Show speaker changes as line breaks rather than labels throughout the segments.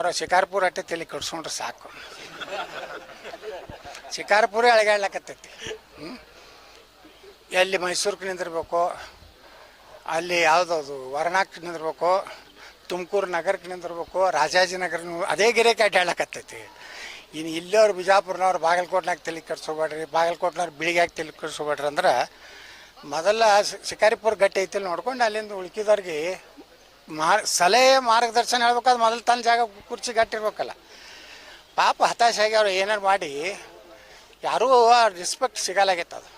ಅವ್ರ ಶಿಕಾರ್ಪುರ ಅಟ್ಟೆ ತಲೆ ಕಟ್ಸ್ಕೊಂಡ್ರೆ ಸಾಕು. ಶಿಕಾರ್ಪುರ ಅಳಗಾಡ್ಲಕತ್ತೈತಿ. ಹ್ಞೂ ಎಲ್ಲಿ ಮೈಸೂರ್ಗೆ ನಿಂದಿರ್ಬೇಕು, ಅಲ್ಲಿ ಯಾವುದದು ವರ್ಣಾಕ್ ನಿಂದಿರ್ಬೇಕು, ತುಮಕೂರು ನಗರಕ್ಕೆ ನಿಂದಿರ್ಬೇಕು ರಾಜಾಜಿನಗರ ಅದೇ ಗಿರೇಕೆ ಅಡ್ಡಾಡ್ಲಕತ್ತೈತಿ ಇನ್ನು ಇಲ್ಲವ್ರು ಬಿಜಾಪುರ್ನವ್ರು ಬಾಗಲಕೋಟ್ನಾಗ ತಲೆ ಕಟ್ಸ್ಕೊಬೇಡ್ರಿ ಬಾಗಲಕೋಟ್ನವ್ರು ಬಿಳಿಗ್ಯಾಗ ತಲೆ ಕಟ್ಸ್ಕೊಬೇಡ್ರಿ ಅಂದ್ರೆ, ಮೊದಲ ಶಿಕಾರಿಪುರ ಗಟ್ಟಿ ಐತಿಲ್ಲ ನೋಡ್ಕೊಂಡು ಅಲ್ಲಿಂದ ಉಳ್ಕಿದವ್ರಿಗೆ ಮಾರ್, ಸಲಹೆ ಮಾರ್ಗದರ್ಶನ ಹೇಳ್ಬೇಕಾದ್ರೆ ಮೊದಲು ತನ್ನ ಜಾಗ ಕುರ್ಚಿ ಗಟ್ಟಿರ್ಬೇಕಲ್ಲ. ಪಾಪ ಹತಾಶಾಗಿ ಅವ್ರು ಏನಾರು ಮಾಡಿ, ಯಾರೂ ರೆಸ್ಪೆಕ್ಟ್ ಸಿಗಲಾಗೈತೆ ಅದು.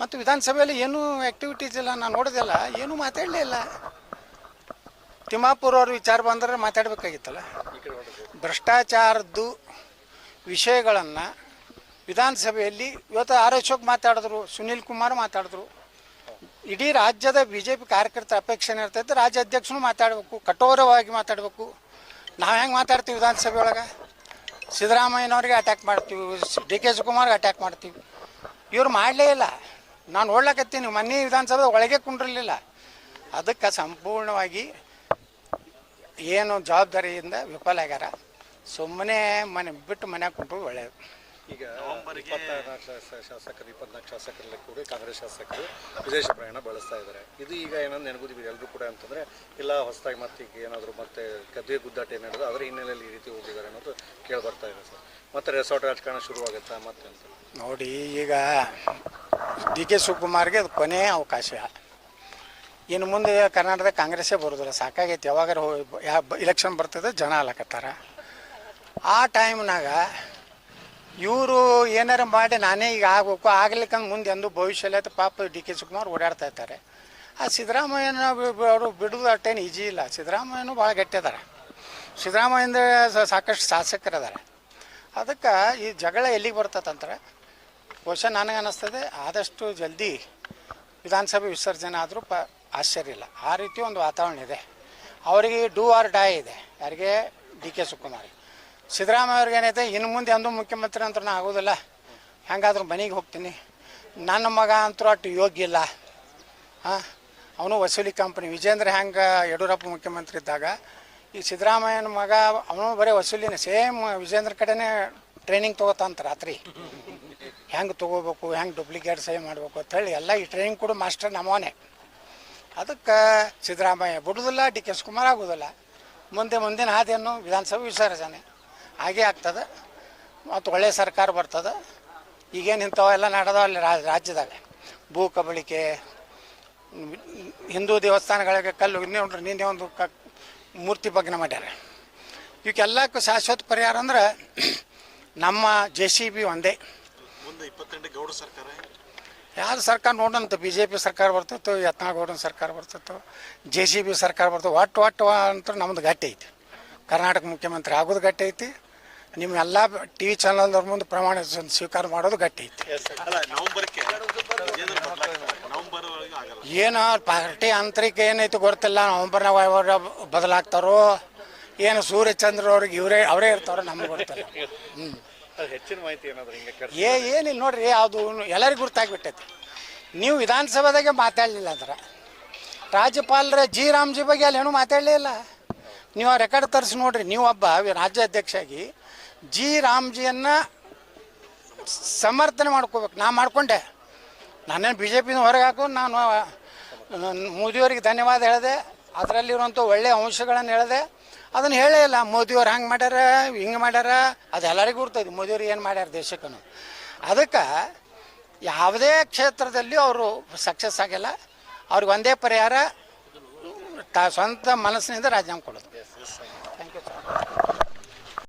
ಮತ್ತು ವಿಧಾನಸಭೆಯಲ್ಲಿ ಏನೂ ಆ್ಯಕ್ಟಿವಿಟೀಸ್ ಇಲ್ಲ, ನಾನು ನೋಡೋದಿಲ್ಲ, ಏನೂ ಮಾತಾಡಲೇ ಇಲ್ಲ. ತಿಮ್ಮಾಪುರ ವಿಚಾರ ಬಂದರೆ ಮಾತಾಡಬೇಕಾಗಿತ್ತಲ್ಲ. ಭ್ರಷ್ಟಾಚಾರದ್ದು ವಿಷಯಗಳನ್ನು ವಿಧಾನಸಭೆಯಲ್ಲಿ, ಇವತ್ತು ಆರ್ ಅಶೋಕ್ ಮಾತಾಡಿದ್ರು, ಸುನೀಲ್ ಕುಮಾರ್ ಮಾತಾಡಿದ್ರು. ಇಡೀ ರಾಜ್ಯದ ಬಿ ಜೆ ಪಿ ಕಾರ್ಯಕರ್ತ ಅಪೇಕ್ಷೆ ಇರ್ತೈತೆ ರಾಜ್ಯ ಅಧ್ಯಕ್ಷನು ಮಾತಾಡಬೇಕು, ಕಠೋರವಾಗಿ ಮಾತಾಡಬೇಕು. ನಾವು ಹೆಂಗೆ ಮಾತಾಡ್ತೀವಿ ವಿಧಾನಸಭೆ ಒಳಗೆ ಸಿದ್ದರಾಮಯ್ಯನವ್ರಿಗೆ ಅಟ್ಯಾಕ್ ಮಾಡ್ತೀವಿ ಡಿ ಕೆ ಶಿವಕುಮಾರ್ಗೆ ಅಟ್ಯಾಕ್ ಮಾಡ್ತೀವಿ. ಇವ್ರು ಮಾಡಲೇ ಇಲ್ಲ. ನಾನು ನೋಡ್ಲಕತ್ತೀನಿ ಮೊನ್ನೆ ವಿಧಾನಸಭೆ ಒಳಗೆ ಕುಂಡಿರಲಿಲ್ಲ. ಅದಕ್ಕೆ ಸಂಪೂರ್ಣವಾಗಿ ಏನು ಜವಾಬ್ದಾರಿಯಿಂದ ವಿಫಲ ಆಗ್ಯಾರ. ಸುಮ್ಮನೆ ಮನೆ ಬಿಟ್ಟು ಮನ್ಯಾಗ ಕುಂಟ್ರು ಒಳ್ಳೆಯದು
ಈಗ ಶಾಸಕರು ಇಪ್ಪತ್ನಾಲ್ಕು ಶಾಸಕರಲ್ಲಿ ಕೂಡ ಕಾಂಗ್ರೆಸ್ ಶಾಸಕರು ವಿದೇಶ ಪ್ರಯಾಣ ಬಳಸ್ತಾ ಇದ್ದಾರೆ. ಇದು ಈಗ ಏನಂದ್ರೆ ನೆನಗುದಿವಿ ಎಲ್ಲರೂ ಕೂಡ ಅಂತಂದ್ರೆ ಇಲ್ಲ ಹೊಸದಾಗಿ ಮತ್ತೆ ಈಗ ಏನಾದರೂ ಮತ್ತೆ ಗದ್ದೆ ಗುದ್ದಾಟ ಏನು ನಡೆದು ಅದರ ಹಿನ್ನೆಲೆಯಲ್ಲಿ ಈ ರೀತಿ ಹೋಗಿದ್ದಾರೆ ಅನ್ನೋದು ಕೇಳಿ ಬರ್ತಾ ಇದೆ ಸರ್. ಮತ್ತೆ ರೆಸಾರ್ಟ್ ರಾಜಕಾರಣ ಶುರುವಾಗುತ್ತಾ ಮತ್ತೆ ಅಂತ?
ನೋಡಿ ಈಗ ಡಿ ಕೆ ಶಿವಕುಮಾರ್ಗೆ ಅದು ಕೊನೆಯ ಅವಕಾಶ. ಇನ್ನು ಮುಂದೆ ಕರ್ನಾಟಕದ ಕಾಂಗ್ರೆಸ್ಸೇ ಬರೋದಿಲ್ಲ. ಸಾಕಾಗೈತಿ. ಯಾವಾಗಾರ ಇಲೆಕ್ಷನ್ ಬರ್ತದೆ ಜನ ಅಲ್ಲಕತ್ತಾರ ಆ ಟೈಮ್ನಾಗ ಇವರು ಏನಾರ ಮಾಡಿ ನಾನೇ ಈಗ ಆಗಬೇಕು, ಆಗ್ಲಿಕ್ಕಂಗೆ ಮುಂದೆ ಎಂದು ಭವಿಷ್ಯದಲ್ಲಿ ಅಂತ ಪಾಪ ಡಿ ಕೆ ಶಿವಕುಮಾರ್ ಓಡಾಡ್ತಾ ಇರ್ತಾರೆ ಆ ಸಿದ್ದರಾಮಯ್ಯನ ಅವರು ಬಿಡೋದು ಅಷ್ಟೇನು ಈಜಿ ಇಲ್ಲ. ಸಿದ್ದರಾಮಯ್ಯನೂ ಭಾಳ ಗಟ್ಟಿದಾರೆ ಸಿದ್ದರಾಮಯ್ಯಂದ ಸಾಕಷ್ಟು ಶಾಸಕರಿದ್ದಾರೆ ಅದಕ್ಕೆ ಈ ಜಗಳ ಎಲ್ಲಿಗೆ ಬರ್ತದಂದ್ರೆ ಬಹುಶಃ ನನಗೆ ಅನ್ನಿಸ್ತದೆ ಆದಷ್ಟು ಜಲ್ದಿ ವಿಧಾನಸಭೆ ವಿಸರ್ಜನೆ ಆದರೂ ಪ ಆಶ್ಚರ್ಯ ಇಲ್ಲ. ಆ ರೀತಿ ಒಂದು ವಾತಾವರಣ ಇದೆ. ಅವರಿಗೆ ಡೂ ಆರ್ ಡೈ ಇದೆ. ಯಾರಿಗೆ? ಡಿ ಕೆ ಶಿವಕುಮಾರ್ ಸಿದ್ದರಾಮಯ್ಯ ಅವ್ರಿಗೆ ಏನೈತೆ ಇನ್ನು ಮುಂದೆ ಅಂದು ಮುಖ್ಯಮಂತ್ರಿ ಅಂತ ಆಗೋದಿಲ್ಲ. ಹೆಂಗಾದ್ರೂ ಮನೆಗೆ ಹೋಗ್ತೀನಿ. ನನ್ನ ಮಗ ಅಂತೂ ಅಷ್ಟು ಯೋಗ್ಯ ಇಲ್ಲ. ಹಾಂ, ಅವನು ವಸೂಲಿ ಕಂಪ್ನಿ. ವಿಜೇಂದ್ರ ಹೆಂಗೆ ಯಡಿಯೂರಪ್ಪ ಮುಖ್ಯಮಂತ್ರಿ ಇದ್ದಾಗ, ಈ ಸಿದ್ದರಾಮಯ್ಯನ ಮಗ, ಅವನು ಬರೀ ವಸೂಲಿನ ಸೇಮ್ ವಿಜೇಂದ್ರ ಕಡೆನೇ ಟ್ರೈನಿಂಗ್ ತೊಗೋತಾನಂತ ರಾತ್ರಿ. ಹೆಂಗೆ ತೊಗೋಬೇಕು, ಹೆಂಗೆ ಡೂಪ್ಲಿಕೇಟ್ ಸಹಿ ಮಾಡಬೇಕು ಅಂತೇಳಿ ಎಲ್ಲ ಈ ಟ್ರೈನಿಂಗ್ ಕೂಡ ಮಾಸ್ಟರ್ ನಮ್ಮವನೇ. ಅದಕ್ಕೆ ಸಿದ್ದರಾಮಯ್ಯ ಬಿಡೋದಿಲ್ಲ, ಡಿ ಕೆ ಕುಮಾರ್ ಆಗೋದಿಲ್ಲ. ಮುಂದೆ ಮುಂದಿನ ಹಾದಿಯನ್ನು ವಿಧಾನಸಭೆ ವಿಸರ್ಜನೆ. ಹಾಗೇ ಆಗ್ತದೆ. ಮತ್ತು ಒಳ್ಳೆಯ ಸರ್ಕಾರ ಬರ್ತದೆ. ಈಗೇನು ಇಂಥವೆಲ್ಲ ನಡೆದವ ಅಲ್ಲಿ ರಾ- ರಾಜ್ಯದಾಗ ಭೂ ಕಬಳಿಕೆ ಹಿಂದೂ ದೇವಸ್ಥಾನಗಳಿಗೆ ಕಲ್ಲು ಇನ್ನೇ ನೋಡ್ರಿ ನಿನ್ನೆ ಒಂದು ಕ ಮೂರ್ತಿ ಭಗ್ನ ಮಾಡ್ಯಾರ. ಇವಕ್ಕೆಲ್ಲಕ್ಕೂ ಶಾಶ್ವತ ಪರಿಹಾರ ಅಂದ್ರೆ ನಮ್ಮ ಜೆ ಸಿ ಬಿ ಒಂದೇ. ಯಾರು ಸರ್ಕಾರ ನೋಡಂತ ಬಿ ಜೆ ಪಿ ಸರ್ಕಾರ ಬರ್ತಿತ್ತು ಯತ್ನಾಳಗೌಡನ ಸರ್ಕಾರ ಬರ್ತಿತ್ತು ಜೆ ಸಿ ಬಿ ಸರ್ಕಾರ ಬರ್ತದೆ ಒಟ್ಟು ಒಟ್ಟು ಅಂತ ನಮ್ದು ಗಟ್ಟಿ ಐತಿ. ಕರ್ನಾಟಕ ಮುಖ್ಯಮಂತ್ರಿ ಆಗೋದು ಗಟ್ಟಿ ಐತಿ. ನಿಮ್ಮ ಎಲ್ಲ ಟಿ ವಿ ಚಾನಲ್ದವ್ರ ಮುಂದೆ ಪ್ರಮಾಣ ಸ್ವೀಕಾರ ಮಾಡೋದು ಗಟ್ಟಿ ಐತಿ.
ಏನೋ
ಪಾರ್ಟಿ ಆಂತರಿಕ ಏನೈತಿ ಗೊತ್ತಿಲ್ಲ. ನವಂಬರ್ನಾಗ ಬದಲಾಗ್ತಾರೋ ಏನು ಸೂರ್ಯಚಂದ್ರ ಅವ್ರಿಗೆ ಇವರೇ ಅವರೇ ಇರ್ತಾರೋ ನಮ್ಗೆ ಗೊತ್ತಿಲ್ಲ. ಹ್ಞೂ
ಹೆಚ್ಚಿನ ಮಾಹಿತಿ ಏನಾದರೂ
ಏ ಏನಿಲ್ಲ ನೋಡ್ರಿ ಅದು ಎಲ್ಲರಿಗೂ ಗುರ್ತಾಗ್ಬಿಟ್ಟೈತಿ ನೀವು ವಿಧಾನಸಭೆದಾಗೆ ಮಾತಾಡಲಿಲ್ಲ ಅಂದ್ರೆ. ರಾಜ್ಯಪಾಲರ ಜಿ ರಾಮ್ಜಿ ಬಗ್ಗೆ ಅಲ್ಲಿ ಏನೂ ಮಾತಾಡಲೇ ಇಲ್ಲ. ನೀವು ಆ ರೆಕಾರ್ಡ್ ತರಿಸಿ ನೋಡ್ರಿ ನೀವು ಒಬ್ಬ ರಾಜ್ಯ ಅಧ್ಯಕ್ಷಾಗಿ ಜಿ ರಾಮ್ಜಿಯನ್ನು ಸಮರ್ಥನೆ ಮಾಡ್ಕೋಬೇಕು. ನಾ ಮಾಡಿಕೊಂಡೆ. ನಾನೇನು ಬಿ ಜೆ ಪಿನ ಹೊರಗೆ ಹಾಕು ನಾನು ಮೋದಿಯವರಿಗೆ ಧನ್ಯವಾದ ಹೇಳಿದೆ. ಅದರಲ್ಲಿರುವಂಥ ಒಳ್ಳೆಯ ಅಂಶಗಳನ್ನು ಹೇಳಿದೆ. ಅದನ್ನು ಹೇಳೇ ಇಲ್ಲ. ಮೋದಿಯವ್ರು ಹಂಗೆ ಮಾಡ್ಯಾರ ಹಿಂಗೆ ಮಾಡ್ಯಾರ ಅದು ಎಲ್ಲರಿಗೂ ಗುರ್ತೈತಿ ಮೋದಿಯವ್ರು ಏನು ಮಾಡ್ಯಾರ ದೇಶಕ್ಕೂ ಅದಕ್ಕೆ ಯಾವುದೇ ಕ್ಷೇತ್ರದಲ್ಲಿ ಅವರು ಸಕ್ಸಸ್ ಆಗಿಲ್ಲ. ಅವ್ರಿಗೆ ಒಂದೇ ಪರಿಹಾರ ತ ಸ್ವಂತ ಮನಸ್ಸಿನಿಂದ ರಾಜೀನಾಮೆ ಕೊಡೋದು.